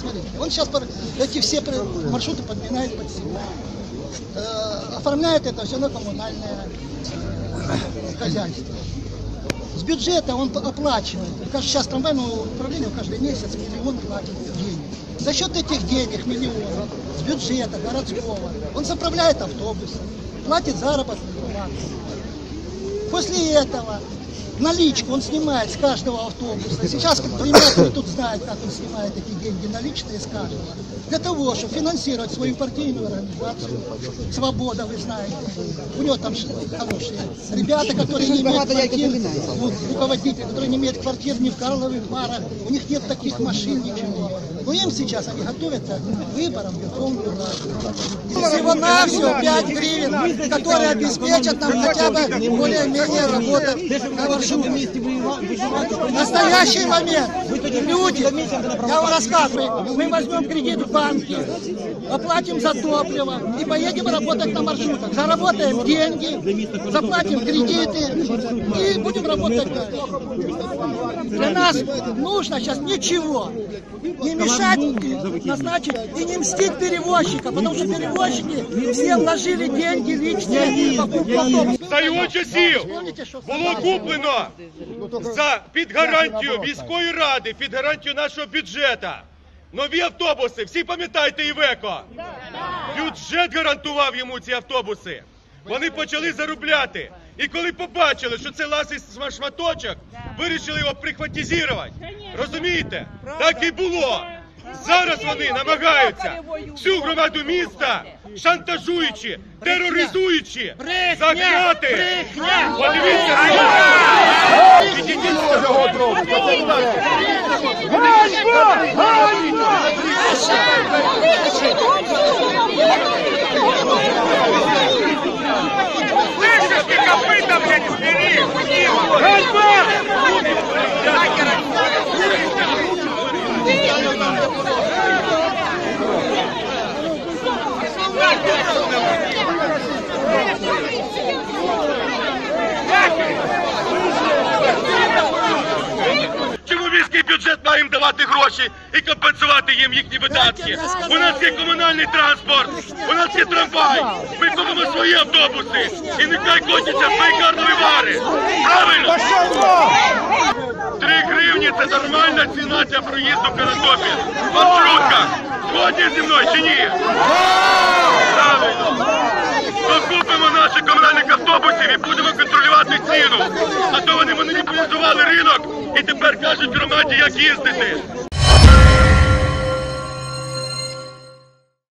Смотрите, он сейчас эти все маршруты подминает под себя. Э, оформляет это все на коммунальное э, хозяйство. С бюджета он оплачивает. Сейчас трамвайное управление каждый месяц миллион платит денег. За счет этих денег, миллионов, с бюджета городского, он заправляет автобусы, платит заработную плату. После этого наличку он снимает с каждого автобуса. Сейчас как примеры тут знают, как он снимает эти деньги наличные с каждого. Для того, чтобы финансировать свою партийную организацию. Свобода, вы знаете. У него там хорошие ребята, которые не имеют квартир, ну, руководители, которые не имеют квартир ни в Карловых Варах, у них нет таких машин, ничего. Но им сейчас они готовятся к выборам в Верховную Раду. Всего-навсего 5 гривен, которые обеспечат нам хотя бы более-менее маршруте. В настоящий момент. Люди, я вам рассказываю, мы возьмем кредит в банке, оплатим за топливо и поедем работать на маршрутах. Заработаем деньги, заплатим кредиты и будем работать дальше. Для нас нужно сейчас ничего не мешать и назначить и не мстить перевозчика, потому что перевозчики все вложили деньги личные в покупку часів Помните, що було куплено за під гарантію міської ради, під гарантію нашого бюджету. Нові автобуси, всі пам'ятаєте Івеко? Бюджет гарантував йому ці автобуси. Вони почали заробляти. І коли побачили, що це ласий шматочок, вирішили його прихватизувати. Розумієте? Так і було. Зараз вони намагаються всю громаду міста, шантажуючи, тероризуючи, загнати. Подивіться, Слышишь, бюджет має їм давати гроші і компенсувати їм їхні видатки? У нас є комунальний транспорт, у нас є трамвай. Ми купимо свої автобуси і нехай котяться свої карлові вари. Правильно? Три гривні це нормальна ціна для проїзду в Каратопі. Маршрутка. Згодні зі мною чи ні? Правильно. То купимо наших комунальних автобусів і будемо контролювати ціну. А то вони монополізували ринок і тепер кажуть громаді, як їздити.